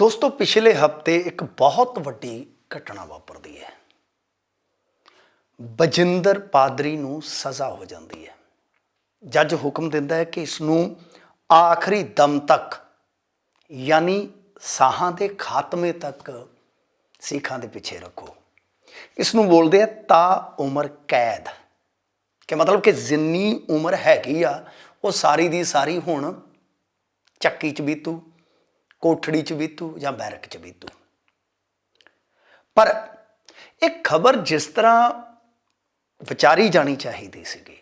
ਦੋਸਤੋ, ਪਿਛਲੇ ਹਫ਼ਤੇ ਇੱਕ ਬਹੁਤ ਵੱਡੀ ਘਟਨਾ ਵਾਪਰਦੀ ਹੈ। ਬਜਿੰਦਰ ਪਾਦਰੀ ਨੂੰ ਸਜ਼ਾ ਹੋ ਜਾਂਦੀ ਹੈ। ਜੱਜ ਹੁਕਮ ਦਿੰਦਾ ਹੈ ਕਿ ਇਸ ਨੂੰ ਆਖਰੀ ਦਮ ਤੱਕ, ਯਾਨੀ ਸਾਹਾਂ ਦੇ ਖਾਤਮੇ ਤੱਕ ਸਿੱਖਾਂ ਦੇ ਪਿੱਛੇ ਰੱਖੋ। ਇਸ ਨੂੰ ਬੋਲਦੇ ਆ ਤਾ ਉਮਰ ਕੈਦ। ਕਿ ਮਤਲਬ ਕਿ ਜਿੰਨੀ ਉਮਰ ਹੈਗੀ ਆ, ਉਹ ਸਾਰੀ ਦੀ ਸਾਰੀ ਹੁਣ ਚੱਕੀ ਚ ਬੀਤੂ। ਕੋਠੜੀ ਚ ਬੀਤੂ ਜਾਂ ਬੈਰਕ ਚ ਬੀਤੂ। ਪਰ ਇਹ ਖਬਰ ਜਿਸ ਤਰ੍ਹਾਂ ਵਿਚਾਰੀ ਜਾਣੀ ਚਾਹੀਦੀ ਸੀਗੀ,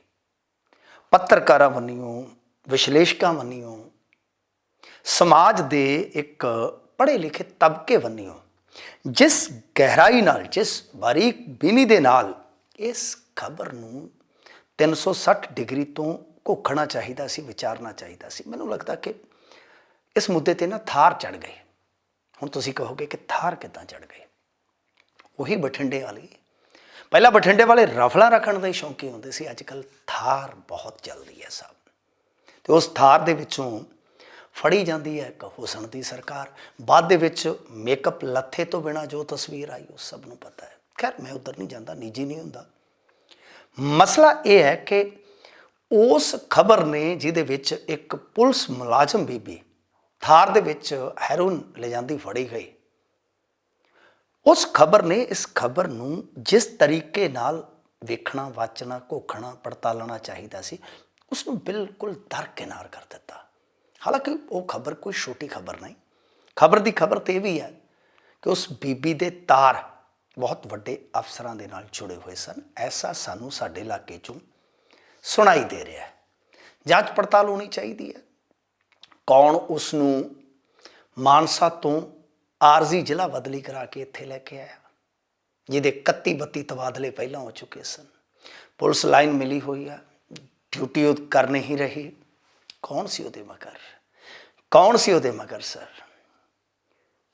ਪੱਤਰਕਾਰਾਂ ਵੱਲੋਂ, ਵਿਸ਼ਲੇਸ਼ਕਾਂ ਵੱਲੋਂ, ਸਮਾਜ ਦੇ ਇੱਕ ਪੜ੍ਹੇ ਲਿਖੇ ਤਬਕੇ ਵੱਲੋਂ, ਜਿਸ ਗਹਿਰਾਈ ਨਾਲ, ਜਿਸ ਬਾਰੀਕ ਬਿਨੀ ਦੇ ਨਾਲ ਇਸ ਖਬਰ ਨੂੰ 360 ਡਿਗਰੀ ਤੋਂ ਘੋਖਣਾ ਚਾਹੀਦਾ ਸੀ, ਵਿਚਾਰਨਾ ਚਾਹੀਦਾ ਸੀ। ਮੈਨੂੰ ਲੱਗਦਾ ਕਿ ਇਸ ਮੁੱਦੇ ਤੇ ਨਾ ਥਾਰ ਚੜ ਗਏ। ਹੁਣ ਤੁਸੀਂ ਕਹੋਗੇ ਕਿ ਥਾਰ ਕਿੱਦਾਂ ਚੜ ਗਏ? ਉਹੀ ਬਠਿੰਡੇ ਵਾਲੀ। ਪਹਿਲਾਂ ਬਠਿੰਡੇ ਵਾਲੇ ਰਫਲਾਂ ਰੱਖਣ ਦੇ ਸ਼ੌਂਕੀ ਹੁੰਦੇ ਸੀ। ਅੱਜ ਕੱਲ ਥਾਰ ਬਹੁਤ ਚੱਲਦੀ ਹੈ ਸਭ। ਤੇ ਉਸ ਥਾਰ ਦੇ ਵਿੱਚੋਂ ਫੜੀ ਜਾਂਦੀ ਹੈ ਇੱਕ ਹੁਸਨ ਦੀ ਸਰਕਾਰ। ਬਾਅਦ ਦੇ ਵਿੱਚ ਮੇਕਅਪ ਲੱਥੇ ਤੋਂ ਬਿਨਾ ਜੋ ਤਸਵੀਰ ਆਈ, ਉਹ ਸਭ ਨੂੰ ਪਤਾ ਹੈ। ਖੈਰ, ਮੈਂ ਉਧਰ ਨਹੀਂ ਜਾਂਦਾ ਨਿੱਜੀ ਨਹੀਂ ਹੁੰਦਾ। ਮਸਲਾ ਇਹ ਹੈ ਕਿ ਉਸ ਖਬਰ ਨੇ, ਜਿਹਦੇ ਵਿੱਚ ਇੱਕ ਪੁਲਿਸ ਮੁਲਾਜ਼ਮ ਬੀਬੀ ਥਾਰ ਦੇ ਵਿੱਚ ਹੈਰੋਨ ਲੈ ਜਾਂਦੀ ਫੜੀ ਗਈ। ਉਸ ਖਬਰ ਨੇ ਇਸ ਖਬਰ ਨੂੰ ਜਿਸ ਤਰੀਕੇ ਨਾਲ ਵੇਖਣਾ, ਵਾਚਣਾ, ਘੋਖਣਾ, ਪੜਤਾਲਣਾ ਚਾਹੀਦਾ ਸੀ ਉਸ ਨੂੰ ਬਿਲਕੁਲ ਦਰਕਿਨਾਰ ਕਰ ਦਿੱਤਾ। ਹਾਲਾਂਕਿ ਉਹ ਖਬਰ ਕੋਈ ਛੋਟੀ ਖਬਰ ਨਹੀਂ। ਖਬਰ ਦੀ ਖਬਰ ਤੇ ਇਹ ਵੀ ਹੈ ਕਿ ਉਸ ਬੀਬੀ ਦੇ ਤਾਰ ਬਹੁਤ ਵੱਡੇ ਅਫਸਰਾਂ ਦੇ ਨਾਲ ਜੁੜੇ ਹੋਏ ਸਨ। ਐਸਾ ਸਾਨੂੰ ਸਾਡੇ ਇਲਾਕੇ ਚੋਂ ਸੁਣਾਈ ਦੇ ਰਿਹਾ ਹੈ। ਜਾਂਚ ਪੜਤਾਲ ਹੋਣੀ ਚਾਹੀਦੀ ਹੈ। ਕੌਣ ਉਸ ਨੂੰ ਮਾਨਸਾ ਤੋਂ ਆਰਜ਼ੀ ਜ਼ਿਲ੍ਹਾ ਬਦਲੀ ਕਰਾ ਕੇ ਇੱਥੇ ਲੈ ਕੇ ਆਇਆ? ਜਿਹਦੇ 31 32 ਤਬਾਦਲੇ ਪਹਿਲਾਂ ਹੋ ਚੁੱਕੇ ਸਨ। ਪੁਲਿਸ ਲਾਈਨ ਮਿਲੀ ਹੋਈ ਆ। ਡਿਊਟੀ ਉਹ ਕਰ ਨਹੀਂ ਰਹੀ। ਕੌਣ ਸੀ ਉਹਦੇ ਮਗਰ? ਕੌਣ ਸੀ ਉਹਦੇ ਮਗਰ, ਸਰ?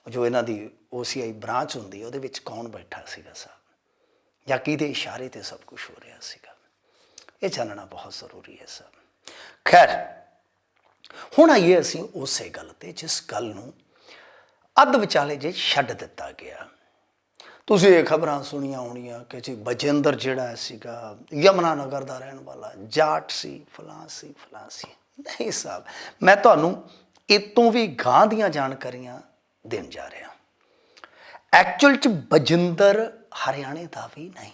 ਜੋ ਇਹਨਾਂ ਦੀ OCI ਬ੍ਰਾਂਚ ਹੁੰਦੀ ਉਹਦੇ ਵਿੱਚ ਕੌਣ ਬੈਠਾ ਸੀਗਾ ਸਾਹਿਬ ਜਾਂ ਕਿਹਦੇ ਇਸ਼ਾਰੇ ਤੇ ਸਭ ਕੁਝ ਹੋ ਰਿਹਾ ਸੀਗਾ? ਇਹ ਜਾਣਨਾ ਬਹੁਤ ਜ਼ਰੂਰੀ ਹੈ, ਸਰ। ਖੈਰ ਹੁਣ ਆਈਏ ਅਸੀਂ ਉਸੇ ਗੱਲ ਤੇ, ਜਿਸ ਗੱਲ ਨੂੰ ਅੱਧ ਵਿਚਾਲੇ ਜੇ ਛੱਡ ਦਿੱਤਾ ਗਿਆ। ਤੁਸੀਂ ਇਹ ਖਬਰਾਂ ਸੁਣੀਆਂ ਹੋਣੀਆਂ ਕਿ ਜੀ ਬਜਿੰਦਰ ਜਿਹੜਾ ਸੀਗਾ, ਯਮਨਾ ਨਗਰ ਦਾ ਰਹਿਣ ਵਾਲਾ, ਜਾਟ ਸੀ, ਫਲਾਂ ਸੀ ਫਲਾਂ ਸੀ। ਨਹੀਂ ਸਾਹਿਬ, ਮੈਂ ਤੁਹਾਨੂੰ ਇਤੋਂ ਵੀ ਗਾਂ ਦੀਆਂ ਜਾਣਕਾਰੀਆਂ ਦੇਣ ਜਾ ਰਿਹਾ। ਐਕਚੁਅਲ ਚ ਬਜਿੰਦਰ ਹਰਿਆਣੇ ਦਾ ਵੀ ਨਹੀਂ।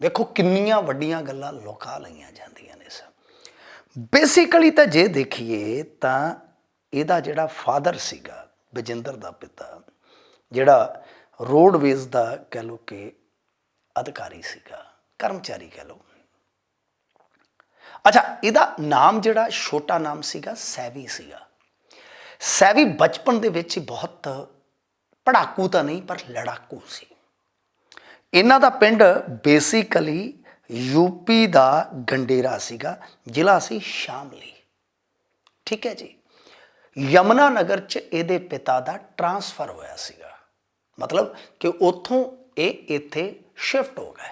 ਦੇਖੋ ਕਿੰਨੀਆਂ ਵੱਡੀਆਂ ਗੱਲਾਂ ਲੋਕਾਂ ਲਈਆਂ ਜਾਂਦੀਆਂ ਨੇ ਸਭ ਬੇਸਿਕਲੀ ਤਾਂ ਜੇ ਦੇਖੀਏ ਤਾਂ ਇਹਦਾ ਜਿਹੜਾ ਫਾਦਰ ਸੀਗਾ, ਬਜਿੰਦਰ ਦਾ ਪਿਤਾ, ਜਿਹੜਾ ਰੋਡਵੇਜ਼ ਦਾ ਕਹਿ ਲੋ ਕਿ ਅਧਿਕਾਰੀ ਸੀਗਾ, ਕਰਮਚਾਰੀ ਕਹਿ ਲੋ ਅੱਛਾ, ਇਹਦਾ ਨਾਮ ਜਿਹੜਾ ਛੋਟਾ ਨਾਮ ਸੀਗਾ, ਸੈਵੀ ਸੀਗਾ। ਸੈਵੀ ਬਚਪਨ ਦੇ ਵਿੱਚ ਬਹੁਤ ਪੜਾਕੂ ਤਾਂ ਨਹੀਂ, ਪਰ ਲੜਾਕੂ ਸੀ। ਇਹਨਾਂ ਦਾ ਪਿੰਡ ਬੇਸਿਕਲੀ ਯੂਪੀ ਦਾ ਗੰਡੇਰਾ ਸੀਗਾ, ਜ਼ਿਲ੍ਹਾ ਸੀ ਸ਼ਾਮਲੀ। ਠੀਕ ਹੈ ਜੀ। ਯਮਨਾ ਨਗਰ ਚ ਇਹਦੇ ਪਿਤਾ ਦਾ ਟਰਾਂਸਫਰ ਹੋਇਆ ਸੀਗਾ। ਮਤਲਬ ਕਿ ਉੱਥੋਂ ਇਹ ਇੱਥੇ ਸ਼ਿਫਟ ਹੋ ਗਏ।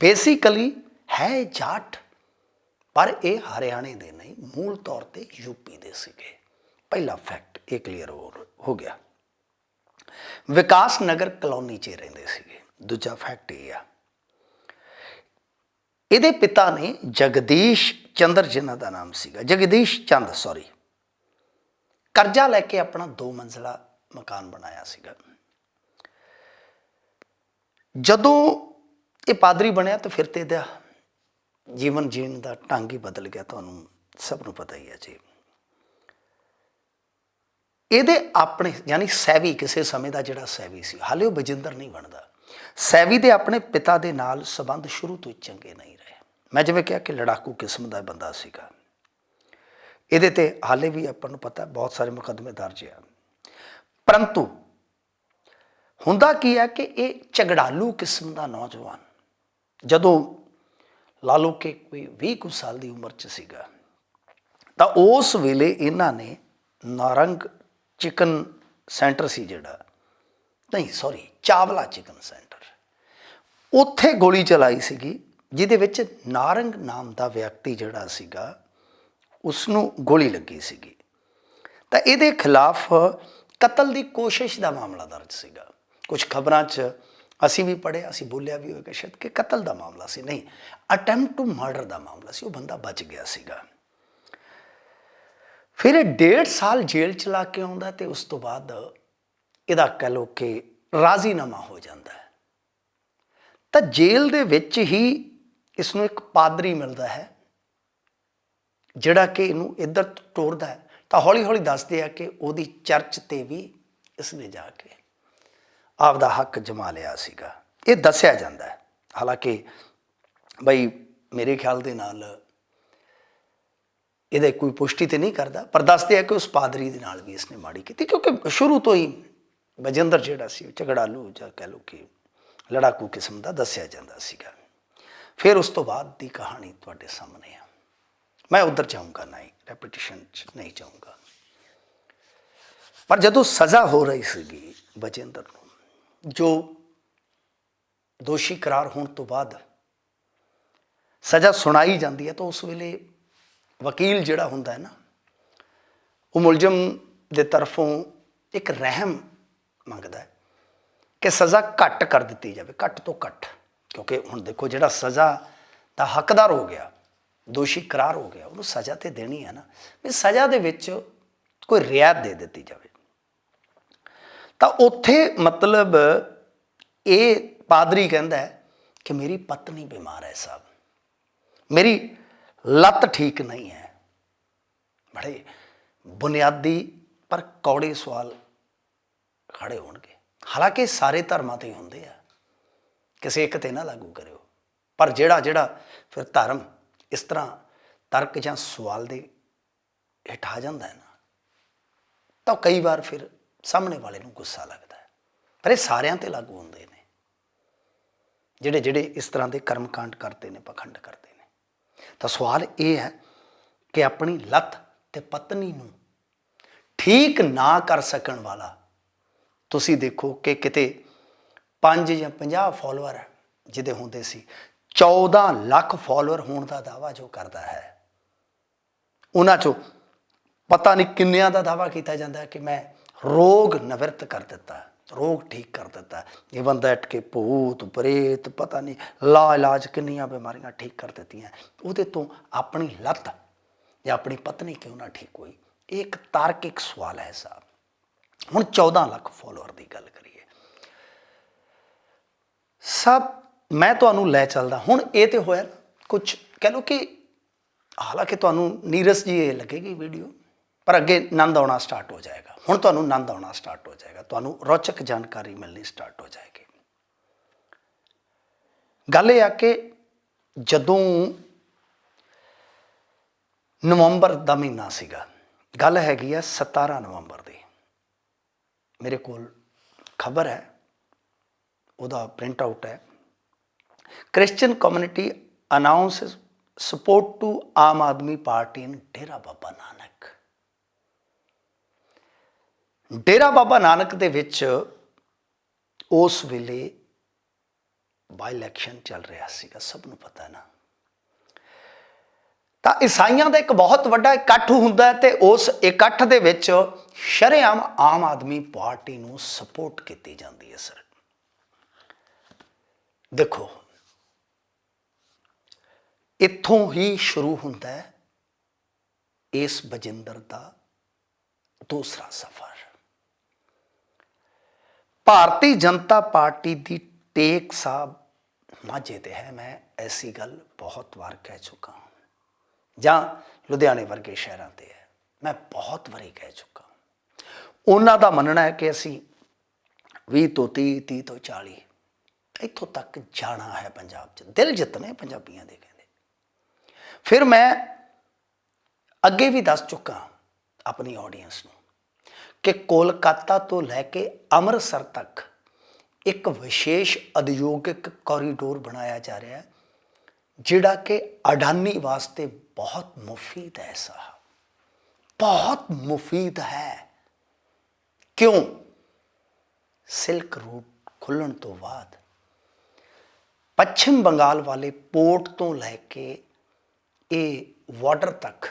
ਬੇਸਿਕਲੀ ਹੈ ਜਾਟ, ਪਰ ਇਹ ਹਰਿਆਣੇ ਦੇ ਨਹੀਂ, ਮੂਲ ਤੌਰ ਤੇ ਯੂਪੀ ਦੇ ਸੀਗੇ। ਪਹਿਲਾ ਫੈਕਟ ਇਹ ਕਲੀਅਰ ਹੋ ਗਿਆ। ਵਿਕਾਸ ਨਗਰ ਕਲੋਨੀ 'ਚ ਰਹਿੰਦੇ ਸੀਗੇ। ਦੂਜਾ ਫੈਕਟ ਇਹ ਆ। ਇਹਦੇ ਪਿਤਾ ਨੇ ਜਗਦੀਸ਼ ਚੰਦਰ ਜਿਨ੍ਹਾਂ ਦਾ ਨਾਮ ਸੀਗਾ, ਜਗਦੀਸ਼ ਚੰਦ ਸੌਰੀ ਕਰਜ਼ਾ ਲੈ ਕੇ ਆਪਣਾ ਦੋ ਮੰਜ਼ਲਾ ਮਕਾਨ ਬਣਾਇਆ ਸੀਗਾ। ਜਦੋਂ ਇਹ ਪਾਦਰੀ ਬਣਿਆ ਤਾਂ ਫਿਰ ਤੇ ਇਹਦਾ ਜੀਵਨ ਜੀਣ ਦਾ ਢੰਗ ਹੀ ਬਦਲ ਗਿਆ, ਤੁਹਾਨੂੰ ਸਭ ਨੂੰ ਪਤਾ ਹੀ ਹੈ ਜੀ। ਇਹਦੇ ਆਪਣੇ, ਯਾਨੀ ਸੈਵੀ, ਕਿਸੇ ਸਮੇਂ ਦਾ ਜਿਹੜਾ ਸੈਵੀ ਸੀ, ਹਾਲੇ ਉਹ ਬਜਿੰਦਰ ਨਹੀਂ ਬਣਦਾ। ਸੈਵੀ ਦੇ ਆਪਣੇ ਪਿਤਾ ਦੇ ਨਾਲ ਸਬੰਧ ਸ਼ੁਰੂ ਤੋਂ ਹੀ ਚੰਗੇ ਨਹੀਂ ਰਹੇ। ਮੈਂ ਜਿਵੇਂ ਕਿਹਾ ਕਿ ਲੜਾਕੂ ਕਿਸਮ ਦਾ ਬੰਦਾ ਸੀਗਾ। ਇਹਦੇ ਤੇ ਹਾਲੇ ਵੀ ਆਪਾਂ ਨੂੰ ਪਤਾ ਬਹੁਤ ਸਾਰੇ ਮੁਕੱਦਮੇ ਦਰਜ ਆ। ਪਰੰਤੂ ਹੁੰਦਾ ਕੀ ਹੈ ਕਿ ਇਹ ਝਗੜਾਲੂ ਕਿਸਮ ਦਾ ਨੌਜਵਾਨ, ਜਦੋਂ ਲਾ ਲਓ ਕਿ ਕੋਈ 20 ਕੁ ਸਾਲ ਦੀ ਉਮਰ 'ਚ ਸੀਗਾ, ਤਾਂ ਉਸ ਵੇਲੇ ਇਹਨਾਂ ਨੇ ਨਾਰੰਗ ਚਿਕਨ ਸੈਂਟਰ ਸੀ ਜਿਹੜਾ ਨਹੀਂ ਸੌਰੀ ਚਾਵਲਾ ਚਿਕਨ ਸੈਂਟਰ। ਉੱਥੇ ਗੋਲੀ ਚਲਾਈ ਸੀਗੀ, ਜਿਹਦੇ ਵਿੱਚ ਨਾਰੰਗ ਨਾਮ ਦਾ ਵਿਅਕਤੀ ਜਿਹੜਾ ਸੀਗਾ ਉਸ ਨੂੰ ਗੋਲੀ ਲੱਗੀ ਸੀਗੀ। ਤਾਂ ਇਹਦੇ ਖਿਲਾਫ ਕਤਲ ਦੀ ਕੋਸ਼ਿਸ਼ ਦਾ ਮਾਮਲਾ ਦਰਜ ਸੀਗਾ। ਕੁਝ ਖਬਰਾਂ 'ਚ ਅਸੀਂ ਵੀ ਪੜ੍ਹਿਆ ਅਸੀਂ ਬੋਲਿਆ ਵੀ ਹੋਏਗਾ ਸ਼ਾਇਦ ਕਿ ਕਤਲ ਦਾ ਮਾਮਲਾ ਸੀ। ਨਹੀਂ, ਅਟੈਂਪਟ ਟੂ ਮਰਡਰ ਦਾ ਮਾਮਲਾ ਸੀ, ਉਹ ਬੰਦਾ ਬਚ ਗਿਆ ਸੀਗਾ। ਫਿਰ ਇਹ ਡੇਢ ਸਾਲ ਜੇਲ੍ਹ ਚ ਲਾ ਕੇ ਆਉਂਦਾ ਤੇ ਉਸ ਤੋਂ ਬਾਅਦ ਇਹਦਾ ਕਹਿ ਲੋ ਕਿ ਰਾਜ਼ੀਨਾਮਾ ਹੋ ਜਾਂਦਾ ਹੈ। ਤਾਂ ਜੇਲ੍ਹ ਦੇ ਵਿੱਚ ਹੀ ਇਸ ਨੂੰ ਇੱਕ ਪਾਦਰੀ ਮਿਲਦਾ ਹੈ, ਜਿਹੜਾ ਕਿ ਇਹਨੂੰ ਇੱਧਰ ਟੋਰਦਾ ਹੈ। ਤਾਂ ਹੌਲੀ ਹੌਲੀ ਦੱਸਦੇ ਆ ਕਿ ਉਹਦੀ ਚਰਚ ਤੇ ਵੀ ਇਸਨੇ ਜਾ ਕੇ ਆਪਦਾ ਹੱਕ ਜਮਾ ਲਿਆ ਸੀਗਾ। ਇਹ ਦੱਸਿਆ ਜਾਂਦਾ ਹੈ। ਹਾਲਾਂਕਿ ਬਈ ਮੇਰੇ ਖਿਆਲ ਦੇ ਨਾਲ ਇਹਦੇ ਕੋਈ ਪੁਸ਼ਟੀ ਤੇ ਨਹੀਂ ਕਰਦਾ, ਪਰ ਦੱਸਦੇ ਆ ਕਿ ਉਸ ਪਾਦਰੀ ਦੇ ਨਾਲ ਵੀ ਇਸਨੇ ਮਾੜੀ ਕੀਤੀ, ਕਿਉਂਕਿ ਸ਼ੁਰੂ ਤੋਂ ਹੀ ਬਜਿੰਦਰ ਜਿਹੜਾ ਸੀ, ਉਹ ਝਗੜਾਲੂ ਜਾਂ ਕਹਿ ਲਓ ਕਿ ਲੜਾਕੂ ਕਿਸਮ ਦਾ ਦੱਸਿਆ ਜਾਂਦਾ ਸੀਗਾ। ਫਿਰ ਉਸ ਤੋਂ ਬਾਅਦ ਦੀ ਕਹਾਣੀ ਤੁਹਾਡੇ ਸਾਹਮਣੇ ਆ। ਮੈਂ ਉਧਰ ਜਾਊਂਗਾ ਨਹੀਂ ਰੈਪੀਟੀਸ਼ਨ ਚ ਨਹੀਂ ਜਾਊਂਗਾ। ਪਰ ਜਦੋਂ ਸਜ਼ਾ ਹੋ ਰਹੀ ਸੀਗੀ ਬਜਿੰਦਰ ਨੂੰ, ਜੋ ਦੋਸ਼ੀ ਕਰਾਰ ਹੋਣ ਤੋਂ ਬਾਅਦ ਸਜ਼ਾ ਸੁਣਾਈ ਜਾਂਦੀ ਹੈ, ਤਾਂ ਉਸ ਵੇਲੇ ਵਕੀਲ ਜਿਹੜਾ ਹੁੰਦਾ ਹੈ ਨਾ, ਉਹ ਮੁਲਜ਼ਮ ਦੇ ਤਰਫੋਂ ਇੱਕ ਰਹਿਮ ਮੰਗਦਾ ਹੈ ਕਿ ਸਜ਼ਾ ਘੱਟ ਕਰ ਦਿੱਤੀ ਜਾਵੇ, ਘੱਟ ਤੋਂ ਘੱਟ। ਕਿਉਂਕਿ ਹੁਣ ਦੇਖੋ ਜਿਹੜਾ ਸਜ਼ਾ ਦਾ ਹੱਕਦਾਰ ਹੋ ਗਿਆ, ਦੋਸ਼ੀ ਕਰਾਰ ਹੋ ਗਿਆ, ਉਹਨੂੰ ਸਜ਼ਾ ਤੇ ਦੇਣੀ ਹੈ ਨਾ। ਵੀ ਸਜ਼ਾ ਦੇ ਵਿੱਚ ਕੋਈ ਰਿਆਇਤ ਦੇ ਦਿੱਤੀ ਜਾਵੇ। ਤਾਂ ਉੱਥੇ ਮਤਲਬ ਇਹ ਪਾਦਰੀ ਕਹਿੰਦਾ ਹੈ ਕਿ ਮੇਰੀ ਪਤਨੀ ਬਿਮਾਰ ਹੈ ਸਾਹਿਬ। ਮੇਰੀ ਲੱਤ ਠੀਕ ਨਹੀਂ ਹੈ। ਬੜੇ ਬੁਨਿਆਦੀ ਪਰ ਕੌੜੇ ਸਵਾਲ ਖੜੇ ਹੋਣਗੇ। ਹਾਲਾਂਕਿ ਸਾਰੇ ਧਰਮਾਂ ਤੇ ਹੁੰਦੇ ਆ। ਕਿਸੇ ਇੱਕ ਤੇ ਨਾ ਲਾਗੂ ਕਰਿਓ। ਪਰ ਜਿਹੜਾ ਜਿਹੜਾ ਫਿਰ ਧਰਮ ਇਸ ਤਰ੍ਹਾਂ ਤਰਕ ਜਾਂ ਸਵਾਲ ਦੇ ਹੇਠ ਆ ਜਾਂਦਾ ਹੈ ਨਾ, ਤਾਂ ਕਈ ਵਾਰ ਫਿਰ ਸਾਹਮਣੇ ਵਾਲੇ ਨੂੰ ਗੁੱਸਾ ਲੱਗਦਾ ਹੈ। ਪਰ ਇਹ ਸਾਰਿਆਂ ਤੇ ਲਾਗੂ ਹੁੰਦੇ ਨੇ। ਜਿਹੜੇ ਜਿਹੜੇ ਇਸ ਤਰ੍ਹਾਂ ਦੇ ਕਰਮ ਕਾਂਡ ਕਰਦੇ ਨੇ, ਪਖੰਡ ਕਰਦੇ ਨੇ। ਤਾਂ ਸਵਾਲ ਇਹ ਹੈ ਕਿ ਆਪਣੀ ਲੱਤ ਤੇ ਪਤਨੀ ਨੂੰ ਠੀਕ ਨਾ ਕਰ ਸਕਣ ਵਾਲਾ ਤੁਸੀਂ ਦੇਖੋ ਕਿ ਕਿਤੇ 5 ਜਾਂ 50 ਫਾਲੋਅਰ ਜਿਹਦੇ ਹੁੰਦੇ ਸੀ 14 ਲੱਖ ਫਾਲੋਅਰ ਹੋਣ ਦਾ ਦਾਵਾ ਜੋ ਕਰਦਾ ਹੈ, ਉਹਨਾਂ ਚੋਂ ਪਤਾ ਨਹੀਂ ਕਿੰਨਿਆਂ ਦਾ ਦਾਵਾ ਕੀਤਾ ਜਾਂਦਾ ਕਿ ਮੈਂ ਰੋਗ ਨਿਵਰਤ ਕਰ ਦਿੱਤਾ, ਰੋਗ ਠੀਕ ਕਰ ਦਿੱਤਾ। ਇਹ ਬੰਦਾ ਅਟ ਕੇ ਭੂਤ, ਪ੍ਰੇਤ, ਪਤਾ ਨਹੀਂ ਲਾ ਇਲਾਜ ਕਿੰਨੀਆਂ ਬਿਮਾਰੀਆਂ ਠੀਕ ਕਰ ਦਿੱਤੀਆਂ। ਉਹਦੇ ਤੋਂ ਆਪਣੀ ਲੱਤ ਜਾਂ ਆਪਣੀ ਪਤਨੀ ਕਿਉਂ ਨਾ ਠੀਕ ਹੋਈ? ਇਹ ਇੱਕ ਤਾਰਕਿਕ ਸਵਾਲ ਹੈ ਸਾਹਿਬ ਹੁਣ 14 ਲੱਖ ਫਾਲੋਅਰ ਦੀ ਗੱਲ ਕਰੀਏ। ਸਭ, ਮੈਂ ਤੁਹਾਨੂੰ ਲੈ ਚੱਲਦਾ। ਹੁਣ ਇਹ ਤੇ ਹੋਇਆ ਕੁਝ ਕਹਿ ਲਓ ਕਿ ਹਾਲਾਂਕਿ ਤੁਹਾਨੂੰ ਨੀਰਸ ਜੀ ਇਹ ਲੱਗੇਗੀ ਵੀਡੀਓ, ਪਰ ਅੱਗੇ ਆਨੰਦ ਆਉਣਾ ਸਟਾਰਟ ਹੋ ਜਾਏਗਾ। ਹੁਣ ਤੁਹਾਨੂੰ ਆਨੰਦ ਆਉਣਾ ਸਟਾਰਟ ਹੋ ਜਾਏਗਾ। ਤੁਹਾਨੂੰ ਰੌਚਕ ਜਾਣਕਾਰੀ ਮਿਲਣੀ ਸਟਾਰਟ ਹੋ ਜਾਏਗੀ। ਗੱਲ ਇਹ ਆ ਕਿ ਜਦੋਂ ਨਵੰਬਰ ਦਾ ਮਹੀਨਾ ਸੀਗਾ, ਗੱਲ ਹੈਗੀ ਆ 17 ਨਵੰਬਰ ਮੇਰੇ ਕੋਲ ਖਬਰ ਹੈ, ਉਹਦਾ ਪ੍ਰਿੰਟ ਆਊਟ ਹੈ। Christian community announces support to Aam Aadmi Party in Dera Baba Nanak. Dera Baba Nanak ਦੇ ਵਿੱਚ ਉਸ ਵੇਲੇ ਬਾਈ ਇਲੈਕਸ਼ਨ ਚੱਲ ਰਿਹਾ ਸੀਗਾ, ਸਭ ਨੂੰ ਪਤਾ ਨਾ। ਤਾਂ ਈਸਾਈਆਂ ਦਾ ਇੱਕ ਬਹੁਤ ਵੱਡਾ ਇਕੱਠ ਹੁੰਦਾ ਹੈ ਤੇ ਉਸ ਇਕੱਠ ਦੇ ਵਿੱਚ ਸ਼ਰੇਆਮ ਆਮ ਆਦਮੀ ਪਾਰਟੀ ਨੂੰ ਸਪੋਰਟ ਕੀਤੀ ਜਾਂਦੀ ਹੈ ਸਰ ਦੇਖੋ, ਇੱਥੋਂ ਹੀ ਸ਼ੁਰੂ ਹੁੰਦਾ ਹੈ ਇਸ ਬਜਿੰਦਰ ਦਾ ਦੂਸਰਾ ਸਫ਼ਰ। ਭਾਰਤੀ ਜਨਤਾ ਪਾਰਟੀ ਦੀ ਟੇਕ ਸਾਹਿਬ ਮਾਝੇ ਤੇ ਹੈ, ਮੈਂ ਐਸੀ ਗੱਲ ਬਹੁਤ ਵਾਰ ਕਹਿ ਚੁੱਕਾ ਹਾਂ। ਜਾਂ ਲੁਧਿਆਣੇ ਵਰਗੇ ਸ਼ਹਿਰਾਂ ਤੇ ਹੈ। ਮੈਂ ਬਹੁਤ ਵਾਰੀ ਕਹਿ ਚੁੱਕਾ ਉਹਨਾਂ ਦਾ ਮੰਨਣਾ ਹੈ ਕਿ ਅਸੀਂ 20 ਤੋਂ 30 30 ਤੋਂ 40 ਇੱਥੋਂ ਤੱਕ ਜਾਣਾ ਹੈ ਪੰਜਾਬ 'ਚ। ਦਿਲ ਜਿੱਤਨੇ ਪੰਜਾਬੀਆਂ ਦੇ ਕਹਿੰਦੇ। ਫਿਰ ਮੈਂ ਅੱਗੇ ਵੀ ਦੱਸ ਚੁੱਕਾ ਆਪਣੀ ਆਡੀਅנס ਨੂੰ ਕਿ ਕੋਲਕਾਤਾ ਤੋਂ ਲੈ ਕੇ ਅੰਮ੍ਰਿਤਸਰ ਤੱਕ ਇੱਕ ਵਿਸ਼ੇਸ਼ ਉਦਯੋਗਿਕ ਕੋਰੀਡੋਰ ਬਣਾਇਆ ਜਾ ਰਿਹਾ ਹੈ। ਜਿਹੜਾ ਕਿ ਅਡਾਨੀ ਵਾਸਤੇ ਬਹੁਤ ਮੁਫੀਦ ਹੈ ਸਾਹਿਬ। ਬਹੁਤ ਮੁਫੀਦ ਹੈ। ਕਿਉਂ? ਸਿਲਕ ਰੂਟ ਖੁੱਲਣ ਤੋਂ ਬਾਅਦ ਪੱਛਮ ਬੰਗਾਲ ਵਾਲੇ ਪੋਰਟ ਤੋਂ ਲੈ ਕੇ ਇਹ ਵਾਟਰ ਤੱਕ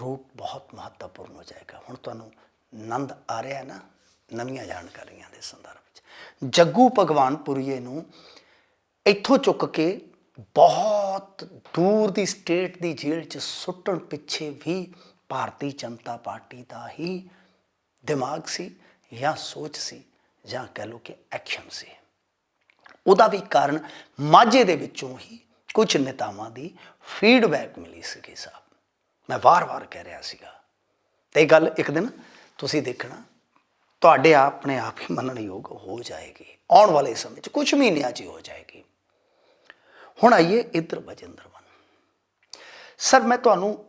ਰੂਟ ਬਹੁਤ ਮਹੱਤਵਪੂਰਨ ਹੋ ਜਾਏਗਾ। ਹੁਣ ਤੁਹਾਨੂੰ ਆਨੰਦ ਆ ਰਿਹਾ ਨਾ, ਨਵੀਆਂ ਜਾਣਕਾਰੀਆਂ ਦੇ ਸੰਦਰਭ ਵਿੱਚ। ਜੱਗੂ ਭਗਵਾਨਪੁਰੀਏ ਨੂੰ ਇੱਥੋਂ ਚੁੱਕ ਕੇ ਬਹੁਤ ਦੂਰ ਦੀ ਸਟੇਟ ਦੀ ਜੇਲ੍ਹ 'ਚ ਸੁੱਟਣ ਪਿੱਛੇ ਵੀ ਭਾਰਤੀ ਜਨਤਾ ਪਾਰਟੀ ਦਾ ਹੀ ਦਿਮਾਗ ਸੀ ਜਾਂ ਸੋਚ ਸੀ ਜਾਂ ਕਹਿ ਲਓ ਕਿ ਐਕਸ਼ਨ ਸੀ। ਉਹਦਾ ਵੀ ਕਾਰਨ ਮਾਝੇ ਦੇ ਵਿੱਚੋਂ ਹੀ ਕੁਝ ਨੇਤਾਵਾਂ ਦੀ ਫੀਡਬੈਕ ਮਿਲੀ ਸੀਗੀ ਸਾਹਿਬ। ਮੈਂ ਵਾਰ-ਵਾਰ ਕਹਿ ਰਿਹਾ ਸੀਗਾ। ਤੇ ਇਹ ਗੱਲ ਇੱਕ ਦਿਨ ਤੁਸੀਂ ਦੇਖਣਾ, ਤੁਹਾਡੇ ਆਪਣੇ ਆਪ ਹੀ ਮੰਨਣਯੋਗ ਹੋ ਜਾਏਗੀ। ਆਉਣ ਵਾਲੇ ਸਮੇਂ 'ਚ ਕੁਝ ਮਹੀਨਿਆਂ 'ਚ ਹੀ ਹੋ ਜਾਏਗੀ। ਹੁਣ ਆਈਏ ਇੱਧਰ ਬਜਿੰਦਰ ਵਨ ਸਰ, ਮੈਂ ਤੁਹਾਨੂੰ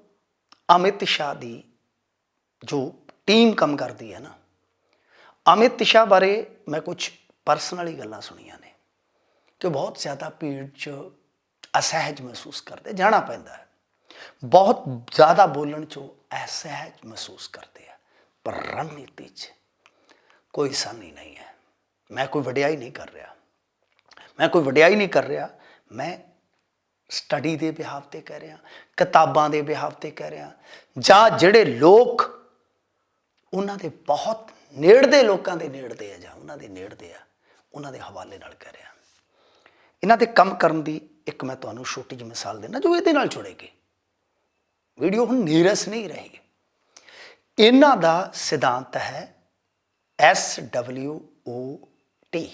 ਅਮਿਤ ਸ਼ਾਹ ਦੀ ਜੋ ਟੀਮ ਕੰਮ ਕਰਦੀ ਹੈ ਨਾ, ਅਮਿਤ ਸ਼ਾਹ ਬਾਰੇ ਮੈਂ ਕੁਝ ਪਰਸਨਲੀ ਗੱਲਾਂ ਸੁਣੀਆਂ ਨੇ ਕਿ ਉਹ ਬਹੁਤ ਜ਼ਿਆਦਾ ਭੀੜ 'ਚ ਅਸਹਿਜ ਮਹਿਸੂਸ ਕਰਦੇ, ਜਾਣਾ ਪੈਂਦਾ ਹੈ। ਬਹੁਤ ਜ਼ਿਆਦਾ ਬੋਲਣ 'ਚ ਉਹ ਅਸਹਿਜ ਮਹਿਸੂਸ ਕਰਦੇ ਆ, ਪਰ ਰਣਨੀਤੀ 'ਚ ਕੋਈ ਸਾਨੀ ਨਹੀਂ ਹੈ। ਮੈਂ ਕੋਈ ਵਡਿਆਈ ਨਹੀਂ ਕਰ ਰਿਹਾ। ਮੈਂ ਕੋਈ ਵਡਿਆਈ ਨਹੀਂ ਕਰ ਰਿਹਾ ਮੈਂ ਸਟੱਡੀ ਦੇ ਬਿਹਾਵ ਤੇ ਕਹਿ ਰਿਹਾ, ਕਿਤਾਬਾਂ ਦੇ ਬਿਹਾਵ ਤੇ ਕਹਿ ਰਿਹਾ, ਜਾਂ ਜਿਹੜੇ ਲੋਕ ਉਹਨਾਂ ਦੇ ਬਹੁਤ ਨੇੜਦੇ ਲੋਕਾਂ ਦੇ ਨੇੜਦੇ ਆ, ਜਾਂ ਉਹਨਾਂ ਦੇ ਨੇੜਦੇ ਆ, ਉਹਨਾਂ ਦੇ ਹਵਾਲੇ ਨਾਲ ਕਹਿ ਰਿਹਾ। ਇਹਨਾਂ ਦੇ ਕੰਮ ਕਰਨ ਦੀ ਇੱਕ ਮੈਂ ਤੁਹਾਨੂੰ ਛੋਟੀ ਜਿਹੀ ਮਿਸਾਲ ਦੇਣਾ ਜੋ ਇਹਦੇ ਨਾਲ ਜੁੜੇਗੀ ਵੀਡੀਓ ਹੁਣ ਨੀਰਸ ਨਹੀਂ ਰਹੀ। ਇਹਨਾਂ ਦਾ ਸਿਧਾਂਤ ਹੈ ਐਸ ਡਬਲਿਊ ਓ ਟੀ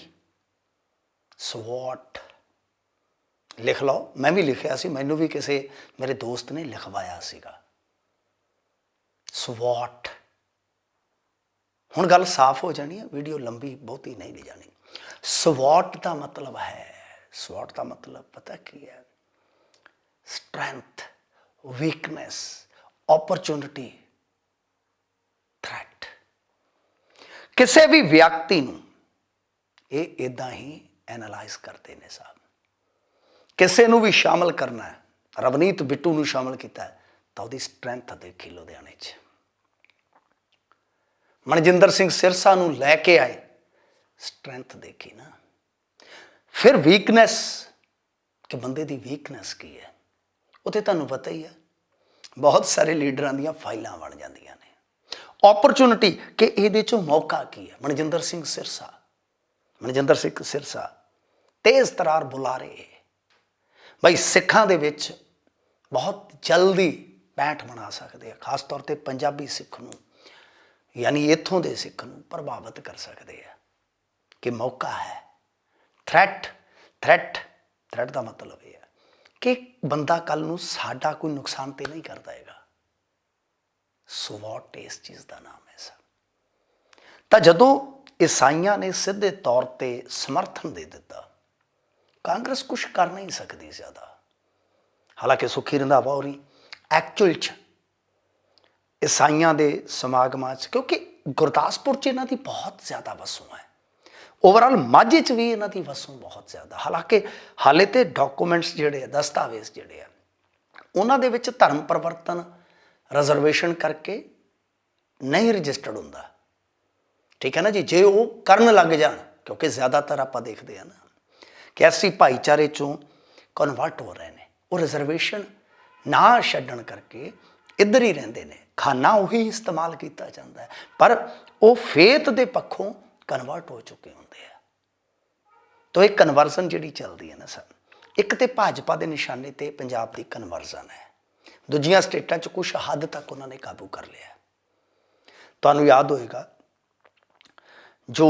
ਸਵਾਟ ਲਿਖ ਲਓ। ਮੈਂ ਵੀ ਲਿਖਿਆ ਸੀ, ਮੈਨੂੰ ਵੀ ਕਿਸੇ ਮੇਰੇ ਦੋਸਤ ਨੇ ਲਿਖਵਾਇਆ ਸੀਗਾ। ਸਵਾਟ ਹੁਣ ਗੱਲ ਸਾਫ਼ ਹੋ ਜਾਣੀ ਹੈ, ਵੀਡੀਓ ਲੰਬੀ ਬਹੁਤੀ ਨਹੀਂ ਲੈ ਜਾਣੀ। ਸਵਾਟ ਦਾ ਮਤਲਬ ਹੈ? ਸਵਾਟ ਦਾ ਮਤਲਬ ਪਤਾ ਕੀ ਹੈ? ਸਟਰੈਂਥ ਵੀਕਨੈਸ ਓਪਰਚੁਨਿਟੀ ਥ੍ਰੈਟ ਕਿਸੇ ਵੀ ਵਿਅਕਤੀ ਨੂੰ ਇਹ ਇਦਾਂ ਹੀ ਐਨਾਲਾਈਜ਼ ਕਰਦੇ ਨੇ ਸਾਹਿਬ ਕਿਸੇ ਨੂੰ ਵੀ ਸ਼ਾਮਲ ਕਰਨਾ ਹੈ। ਰਵਨੀਤ ਬਿੱਟੂ ਨੂੰ ਸ਼ਾਮਲ ਕੀਤਾ ਹੈ ਤਾਂ ਉਹਦੀ ਸਟਰੈਂਥ ਦੇਖੀ ਲੁਧਿਆਣੇ 'ਚ। ਮਨਜਿੰਦਰ ਸਿੰਘ ਸਿਰਸਾ ਨੂੰ ਲੈ ਕੇ ਆਏ। ਸਟਰੈਂਥ ਦੇਖੀ ਨਾ। ਫਿਰ ਵੀਕਨੈਸ ਕਿ ਬੰਦੇ ਦੀ ਵੀਕਨੈਸ ਕੀ ਹੈ? ਉਹ ਤੇ ਤੁਹਾਨੂੰ ਪਤਾ ਹੀ ਹੈ, ਬਹੁਤ ਸਾਰੇ ਲੀਡਰਾਂ ਦੀਆਂ ਫਾਈਲਾਂ ਬਣ ਜਾਂਦੀਆਂ ਨੇ। ਓਪਰਚੁਨਿਟੀ ਕਿ ਇਹਦੇ ਚੋਂ ਮੌਕਾ ਕੀ ਹੈ? ਮਨਜਿੰਦਰ ਸਿੰਘ ਸਿਰਸਾ। ਮਨਜਿੰਦਰ ਸਿੰਘ ਸਿਰਸਾ ਤੇਜ਼ ਤਰਾਰ ਬੁਲਾਰੇ ਬਈ ਸਿੱਖਾਂ ਦੇ ਵਿੱਚ ਬਹੁਤ ਜਲਦੀ ਪੈਂਠ ਬਣਾ ਸਕਦੇ ਆ, ਖਾਸ ਤੌਰ ਤੇ ਪੰਜਾਬੀ ਸਿੱਖ ਨੂੰ, ਯਾਨੀ ਇੱਥੋਂ ਦੇ ਸਿੱਖ ਨੂੰ ਪ੍ਰਭਾਵਿਤ ਕਰ ਸਕਦੇ ਆ ਕਿ ਮੌਕਾ ਹੈ। ਥ੍ਰੈਟ ਥ੍ਰੈਟ ਥ੍ਰੈਟ ਦਾ ਮਤਲਬ ਇਹ ਹੈ ਕਿ ਬੰਦਾ ਕੱਲ ਨੂੰ ਸਾਡਾ ਕੋਈ ਨੁਕਸਾਨ ਤੇ ਨਹੀਂ ਕਰਦਾ ਹੈਗਾ। ਸੋ ਵਾਟ ਇਸ ਚੀਜ਼ ਦਾ ਨਾਮ ਹੈ ਸਰ? ਤਾਂ ਜਦੋਂ ਈਸਾਈਆਂ ਨੇ ਸਿੱਧੇ ਤੌਰ ਤੇ ਸਮਰਥਨ ਦੇ ਦਿੱਤਾ ਕਾਂਗਰਸ ਕੁਝ ਕਰ ਨਹੀਂ ਸਕਦੀ ਜ਼ਿਆਦਾ। ਹਾਲਾਂਕਿ ਸੁਖੀ ਰੰਧਾਵਾ ਹੋਰੀ ਐਕਚੁਅਲ ਚ ਈਸਾਈਆਂ ਦੇ ਸਮਾਗਮਾਂ 'ਚ, ਕਿਉਂਕਿ ਗੁਰਦਾਸਪੁਰ 'ਚ ਇਹਨਾਂ ਦੀ ਬਹੁਤ ਜ਼ਿਆਦਾ ਵਸੋਂ ਹੈ। ਓਵਰਆਲ ਮਾਝੇ 'ਚ ਵੀ ਇਹਨਾਂ ਦੀ ਵਸੋਂ ਬਹੁਤ ਜ਼ਿਆਦਾ। ਹਾਲਾਂਕਿ ਹਾਲੇ ਤੇ ਡਾਕੂਮੈਂਟਸ ਜਿਹੜੇ ਆ, ਦਸਤਾਵੇਜ਼ ਜਿਹੜੇ ਆ, ਉਹਨਾਂ ਦੇ ਵਿੱਚ ਧਰਮ ਪਰਿਵਰਤਨ ਰਿਜ਼ਰਵੇਸ਼ਨ ਕਰਕੇ ਨਹੀਂ ਰਜਿਸਟਰਡ ਹੁੰਦਾ। ਠੀਕ ਹੈ ਨਾ ਜੀ? ਜੇ ਉਹ ਕਰਨ ਲੱਗ ਜਾਣ, ਕਿਉਂਕਿ ਜ਼ਿਆਦਾਤਰ ਆਪਾਂ ਦੇਖਦੇ ਆ ਨਾ ਕਿ ਐਸੀ ਭਾਈਚਾਰੇ ਚੋਂ ਕਨਵਰਟ ਹੋ ਰਹੇ ਨੇ। ਉਹ ਰਿਜ਼ਰਵੇਸ਼ਨ ਨਾ ਛੱਡਣ ਕਰਕੇ ਇੱਧਰ ਹੀ ਰਹਿੰਦੇ ਨੇ। ਖਾਨਾ ਉਹੀ ਇਸਤੇਮਾਲ ਕੀਤਾ ਜਾਂਦਾ ਹੈ। ਪਰ ਉਹ ਫੇਥ ਦੇ ਪੱਖੋਂ ਕਨਵਰਟ ਹੋ ਚੁੱਕੇ ਹੁੰਦੇ ਆ। ਤਾਂ ਇਹ ਕਨਵਰਜ਼ਨ ਜਿਹੜੀ ਚੱਲਦੀ ਹੈ ਨਾ ਸਰ, ਇੱਕ ਤੇ ਭਾਜਪਾ ਦੇ ਨਿਸ਼ਾਨੇ ਤੇ ਪੰਜਾਬ ਦੀ ਕਨਵਰਜ਼ਨ ਹੈ। ਦੂਜੀਆਂ ਸਟੇਟਾਂ 'ਚ ਕੁਝ ਹੱਦ ਤੱਕ ਉਹਨਾਂ ਨੇ ਕਾਬੂ ਕਰ ਲਿਆ ਤੁਹਾਨੂੰ ਯਾਦ ਹੋਏਗਾ, ਜੋ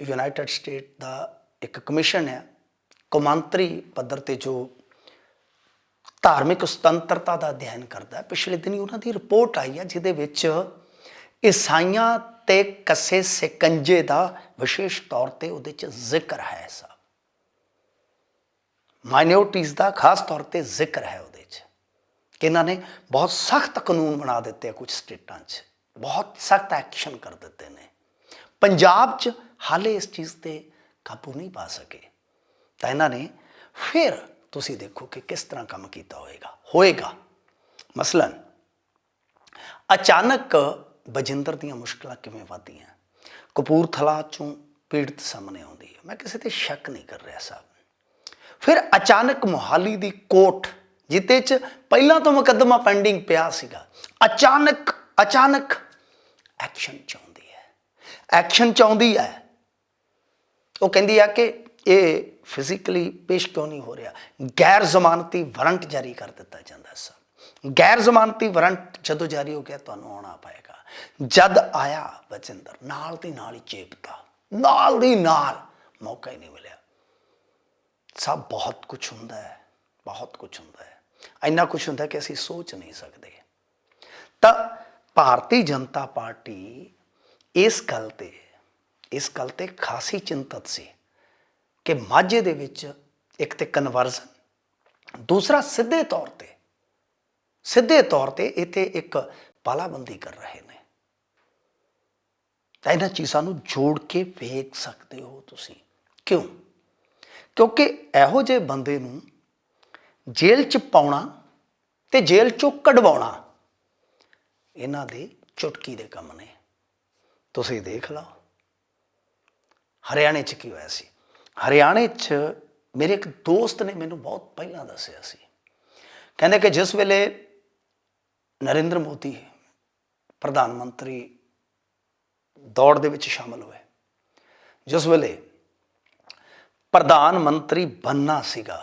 ਯੂਨਾਈਟਿਡ ਸਟੇਟ ਦਾ ਇੱਕ ਕਮਿਸ਼ਨ ਹੈ ਕੌਮਾਂਤਰੀ ਪੱਧਰ ਤੇ ਜੋ ਧਾਰਮਿਕ ਸੁਤੰਤਰਤਾ ਦਾ ਅਧਿਐਨ ਕਰਦਾ ਪਿਛਲੇ ਦਿਨੀ ਉਹਨਾਂ ਦੀ ਰਿਪੋਰਟ ਆਈ ਹੈ, ਜਿਹਦੇ ਵਿੱਚ ਈਸਾਈਆਂ ਤੇ ਕੱਸੇ ਸਿਕੰਜੇ ਦਾ ਵਿਸ਼ੇਸ਼ ਤੌਰ ਤੇ ਉਹਦੇ 'ਚ ਜ਼ਿਕਰ ਹੈ ਸਾਹਿਬ ਮਾਈਨੋਰਟੀਜ਼ ਦਾ ਖਾਸ ਤੌਰ ਤੇ ਜ਼ਿਕਰ ਹੈ ਉਹਦੇ 'ਚ ਕਿ ਇਹਨਾਂ ਨੇ ਬਹੁਤ ਸਖਤ ਕਾਨੂੰਨ ਬਣਾ ਦਿੱਤੇ ਆ ਕੁਝ ਸਟੇਟਾਂ 'ਚ, ਬਹੁਤ ਸਖਤ ਐਕਸ਼ਨ ਕਰ ਦਿੱਤੇ ਨੇ। ਪੰਜਾਬ 'ਚ ਹਾਲੇ ਇਸ ਚੀਜ਼ ਤੇ ਕਾਬੂ ਨਹੀਂ ਪਾ ਸਕੇ। ਤਾਂ ਇਹਨਾਂ ਨੇ ਫਿਰ ਤੁਸੀਂ ਦੇਖੋ ਕਿ ਕਿਸ ਤਰ੍ਹਾਂ ਕੰਮ ਕੀਤਾ ਹੋਏਗਾ ਹੋਏਗਾ। ਮਸਲਨ, ਅਚਾਨਕ ਬਜਿੰਦਰ ਦੀਆਂ ਮੁਸ਼ਕਲਾਂ ਕਿਵੇਂ ਵਧਦੀਆਂ? ਕਪੂਰਥਲਾ ਚੋਂ ਪੀੜਤ ਸਾਹਮਣੇ ਆਉਂਦੀ ਹੈ। ਮੈਂ ਕਿਸੇ ਤੇ ਸ਼ੱਕ ਨਹੀਂ ਕਰ ਰਿਹਾ ਸਾਹਿਬ ਫਿਰ ਅਚਾਨਕ ਮੋਹਾਲੀ ਦੀ ਕੋਰਟ, ਜਿੱਤੇ ਚ ਪਹਿਲਾਂ ਤੋਂ ਮੁਕੱਦਮਾ ਪੈਂਡਿੰਗ ਪਿਆ ਸੀਗਾ। ਅਚਾਨਕ ਅਚਾਨਕ ਐਕਸ਼ਨ ਚਾਹੁੰਦੀ ਹੈ। ਐਕਸ਼ਨ ਚਾਹੁੰਦੀ ਹੈ। ਉਹ ਕਹਿੰਦੀ ਆ ਕਿ ਇਹ ਫਿਜ਼ੀਕਲੀ ਪੇਸ਼ ਕਿਉਂ ਨਹੀਂ ਹੋ ਰਿਹਾ? ਗੈਰ ਜ਼ਮਾਨਤੀ ਵਾਰੰਟ ਜਾਰੀ ਕਰ ਦਿੱਤਾ ਜਾਂਦਾ ਸਰ ਗੈਰ ਜ਼ਮਾਨਤੀ ਵਾਰੰਟ ਜਦੋਂ ਜਾਰੀ ਹੋ ਗਿਆ, ਤੁਹਾਨੂੰ ਆਉਣਾ ਪਏਗਾ। ਜਦ ਆਇਆ ਬਚਿੰਦਰ, ਨਾਲ ਦੀ ਨਾਲ ਹੀ ਚੇਪਤਾ। ਨਾਲ ਦੀ ਨਾਲ ਮੌਕਾ ਹੀ ਨਹੀਂ ਮਿਲਿਆ। ਸਭ ਬਹੁਤ ਕੁਝ ਹੁੰਦਾ ਹੈ, ਬਹੁਤ ਕੁਝ ਹੁੰਦਾ ਹੈ। ਇੰਨਾ ਕੁਝ ਹੁੰਦਾ ਕਿ ਅਸੀਂ ਸੋਚ ਨਹੀਂ ਸਕਦੇ। ਤਾਂ ਭਾਰਤੀ ਜਨਤਾ ਪਾਰਟੀ ਇਸ ਗੱਲ ਤੇ, ਇਸ ਗੱਲ ਤੇ ਖਾਸੀ ਚਿੰਤਤ ਸੀ। ਕਿ ਮਾਝੇ ਦੇ ਵਿੱਚ ਇੱਕ ਤੇ ਕਨਵਰਜ਼ਨ ਦੂਸਰਾ ਸਿੱਧੇ ਤੌਰ ਤੇ, ਸਿੱਧੇ ਤੌਰ ਤੇ ਇੱਥੇ ਇੱਕ ਪਾਲਾਬੰਦੀ ਕਰ ਰਹੇ ਨੇ। ਤਾਂ ਇਹਨਾਂ ਚੀਜ਼ਾਂ ਨੂੰ ਜੋੜ ਕੇ ਵੇਖ ਸਕਦੇ ਹੋ ਤੁਸੀਂ। ਕਿਉਂ? ਕਿਉਂਕਿ ਇਹੋ ਜਿਹੇ ਬੰਦੇ ਨੂੰ ਜੇਲ੍ਹ 'ਚ ਪਾਉਣਾ ਤੇ ਜੇਲ੍ਹ 'ਚੋਂ ਕਢਵਾਉਣਾ, ਇਹਨਾਂ ਦੇ ਚੁਟਕੀ ਦੇ ਕੰਮ ਨੇ। ਤੁਸੀਂ ਦੇਖ ਲਓ, ਹਰਿਆਣੇ 'ਚ ਕੀ ਹੋਇਆ ਸੀ? ਹਰਿਆਣੇ 'ਚ ਮੇਰੇ ਇੱਕ ਦੋਸਤ ਨੇ ਮੈਨੂੰ ਬਹੁਤ ਪਹਿਲਾਂ ਦੱਸਿਆ ਸੀ। ਕਹਿੰਦੇ ਕਿ ਜਿਸ ਵੇਲੇ ਨਰਿੰਦਰ ਮੋਦੀ ਪ੍ਰਧਾਨ ਮੰਤਰੀ ਦੌੜ ਦੇ ਵਿੱਚ ਸ਼ਾਮਲ ਹੋਏ, ਜਿਸ ਵੇਲੇ ਪ੍ਰਧਾਨ ਮੰਤਰੀ ਬੰਨਾ ਸੀਗਾ,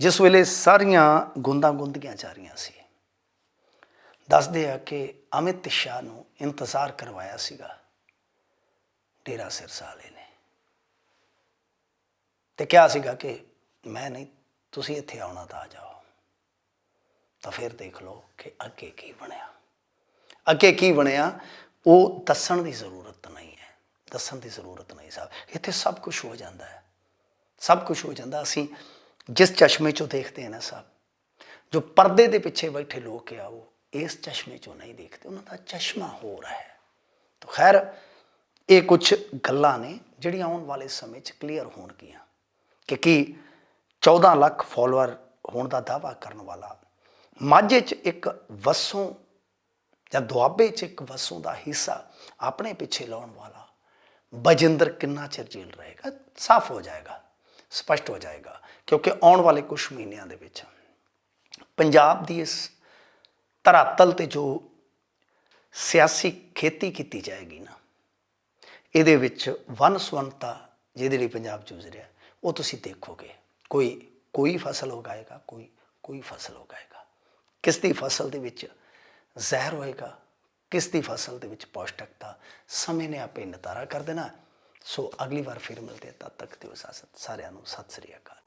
ਜਿਸ ਵੇਲੇ ਸਾਰੀਆਂ ਗੁੰਦਾਂ ਗੁੰਦੀਆਂ ਜਾ ਰਹੀਆਂ ਸੀ। ਦੱਸਦੇ ਆ ਕਿ ਅਮਿਤ ਸ਼ਾਹ ਨੂੰ ਇੰਤਜ਼ਾਰ ਕਰਵਾਇਆ ਸੀਗਾ, ਡੇਰਾ ਸਿਰਸਾ ਵਾਲੇ ਨੇ। ਤੇ ਕਿਹਾ ਸੀਗਾ ਕਿ ਮੈਂ ਨਹੀਂ, ਤੁਸੀਂ ਇੱਥੇ ਆਉਣਾ ਤਾਂ ਆ ਜਾਓ। ਤਾਂ ਫਿਰ ਦੇਖ ਲਓ ਕਿ ਅੱਗੇ ਕੀ ਬਣਿਆ। ਅੱਗੇ ਕੀ ਬਣਿਆ, ਉਹ ਦੱਸਣ ਦੀ ਜ਼ਰੂਰਤ ਨਹੀਂ ਹੈ। ਦੱਸਣ ਦੀ ਜ਼ਰੂਰਤ ਨਹੀਂ ਸਾਹਿਬ ਇੱਥੇ ਸਭ ਕੁਝ ਹੋ ਜਾਂਦਾ ਹੈ। ਸਭ ਕੁਝ ਹੋ ਜਾਂਦਾ। ਅਸੀਂ ਜਿਸ ਚਸ਼ਮੇ ਚੋਂ ਦੇਖਦੇ ਹਾਂ ਨਾ ਸਾਹਿਬ ਜੋ ਪਰਦੇ ਦੇ ਪਿੱਛੇ ਬੈਠੇ ਲੋਕ ਆ, ਉਹ ਇਸ ਚਸ਼ਮੇ ਚੋਂ ਨਹੀਂ ਦੇਖਦੇ। ਉਹਨਾਂ ਦਾ ਚਸ਼ਮਾ ਹੋਰ ਹੈ। ਤਾਂ ਖੈਰ, ਇਹ ਕੁਝ ਗੱਲਾਂ ਨੇ ਜਿਹੜੀਆਂ ਆਉਣ ਵਾਲੇ ਸਮੇਂ 'ਚ ਕਲੀਅਰ ਹੋਣਗੀਆਂ। ਕਿ ਕੀ 14 ਲੱਖ ਫਾਲੋਅਰ ਹੋਣ ਦਾ ਦਾਵਾ ਕਰਨ ਵਾਲਾ ਮਾਝੇ 'ਚ ਇੱਕ ਵਸੋਂ ਜਾਂ ਦੁਆਬੇ 'ਚ ਇੱਕ ਵਸੋਂ ਦਾ ਹਿੱਸਾ ਆਪਣੇ ਪਿੱਛੇ ਲਾਉਣ ਵਾਲਾ ਬਜਿੰਦਰ ਕਿੰਨਾ ਚਿਰ ਜੇਲ੍ਹ ਰਹੇਗਾ? ਸਾਫ਼ ਹੋ ਜਾਏਗਾ, ਸਪਸ਼ਟ ਹੋ ਜਾਏਗਾ, ਕਿਉਂਕਿ ਆਉਣ ਵਾਲੇ ਕੁਝ ਮਹੀਨਿਆਂ ਦੇ ਵਿੱਚ। ਪੰਜਾਬ ਦੀ ਇਸ ਧਰਾਤਲ ਤੇ ਜੋ ਸਿਆਸੀ ਖੇਤੀ ਕੀਤੀ ਜਾਏਗੀ ਨਾ, ਇਹਦੇ ਵਿੱਚ ਵਨ ਸੁਵੰਨਤਾ ਜਿਹਦੇ ਲਈ ਪੰਜਾਬ ਜੂਝ ਰਿਹਾ ਉਹ ਤੁਸੀਂ ਦੇਖੋਗੇ ਕੋਈ ਕੋਈ ਫਸਲ ਉਗਾਏਗਾ ਕੋਈ ਕੋਈ ਫਸਲ ਉਗਾਏਗਾ ਕਿਸ ਦੀ ਫਸਲ ਦੇ ਵਿੱਚ ਜ਼ਹਿਰ ਹੋਏਗਾ ਕਿਸ ਦੀ ਫਸਲ ਦੇ ਵਿੱਚ ਪੌਸ਼ਟਿਕਤਾ ਸਮੇਂ ਨੇ ਆਪੇ ਨਿਤਾਰਾ ਕਰ ਦੇਣਾ ਸੋ ਅਗਲੀ ਵਾਰ ਫਿਰ ਮਿਲਦੇ ਤਦ ਤੱਕ ਦਿਓ ਇਜਾਜ਼ਤ ਸਾਰਿਆਂ ਨੂੰ ਸਤਿ ਸ੍ਰੀ ਅਕਾਲ